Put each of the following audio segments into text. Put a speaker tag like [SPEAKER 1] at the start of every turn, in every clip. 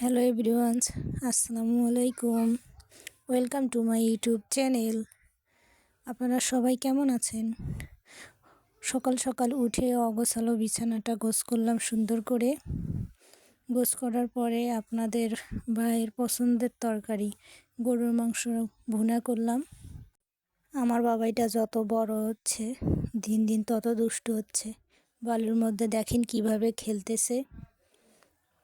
[SPEAKER 1] Hello everyones আসসালামু আলাইকুম welcome to my YouTube channel আপনারা সবাই কেমন আছেন? সকাল সকাল উঠে অগোছালো বিছানাটা গোছ করলাম সুন্দর করে। গোছ করার পরে আপনাদের ভাইয়ের পছন্দের তরকারি, গরুর মাংস ভুনা করলাম। আমার বাবাইটা যত বড় হচ্ছে, দিন দিন তত দুষ্ট হচ্ছে। বালুর মধ্যে দেখেন কীভাবে খেলতেছে।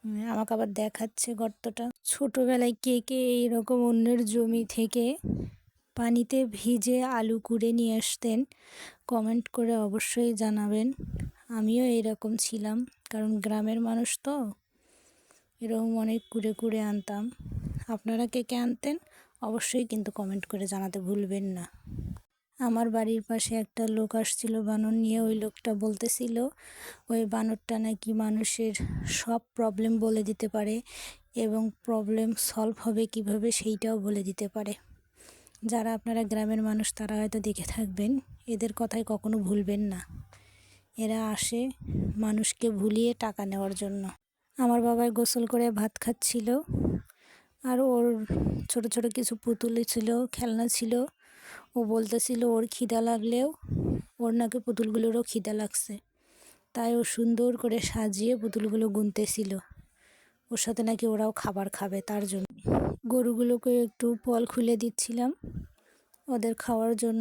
[SPEAKER 1] আমাকে আবার দেখাচ্ছে গর্তটা। ছোটোবেলায় কে কে এইরকম অন্যের জমি থেকে পানিতে ভিজে আলু কুড়ে নিয়ে আসতেন কমেন্ট করে অবশ্যই জানাবেন। আমিও এরকম ছিলাম, কারণ গ্রামের মানুষ তো, এরকম অনেক কুড়ে কুড়ে আনতাম। আপনারা কে কে আনতেন, অবশ্যই কিন্তু কমেন্ট করে জানাতে ভুলবেন না। আমার বাড়ির পাশে একটা লোক আসছিল বানর নিয়ে, ওই লোকটা বলতেছিল, ওই বানরটা নাকি মানুষের সব প্রবলেম বলে দিতে পারে এবং প্রবলেম সলভ হবে কীভাবে সেইটাও বলে দিতে পারে। যারা আপনারা গ্রামের মানুষ, তারা হয়তো দেখে থাকবেন, এদের কথাই কখনো ভুলবেন না। এরা আসে মানুষকে ভুলিয়ে টাকা নেওয়ার জন্য। আমার বাবাই গোসল করে ভাত খাচ্ছিল, আর ওর ছোট ছোট কিছু পুতুল ছিল, খেলনা ছিল ও বলতেছিল ওর খিদা লাগলেও ওর নাকি পুতুলগুলোরও খিদা লাগছে। তাই ও সুন্দর করে সাজিয়ে পুতুলগুলো গুনতেছিল। ওর সাথে নাকি ওরাও খাবার খাবে তার জন্য। গরুগুলোকে একটু পল খুলে দিচ্ছিলাম। ওদের খাওয়ার জন্য।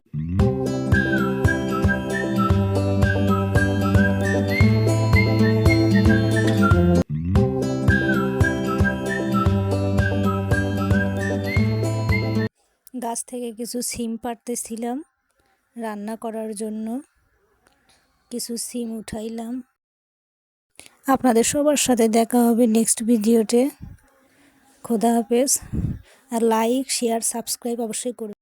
[SPEAKER 1] গাছ থেকে কিছু সিম পাড়তেছিলাম রান্না করার জন্য। কিছু সিম উঠাইলাম। আপনাদের সবার সাথে দেখা হবে নেক্সট ভিডিওতে খোদা হাফেজ। আর লাইক শেয়ার সাবস্ক্রাইব অবশ্যই করুন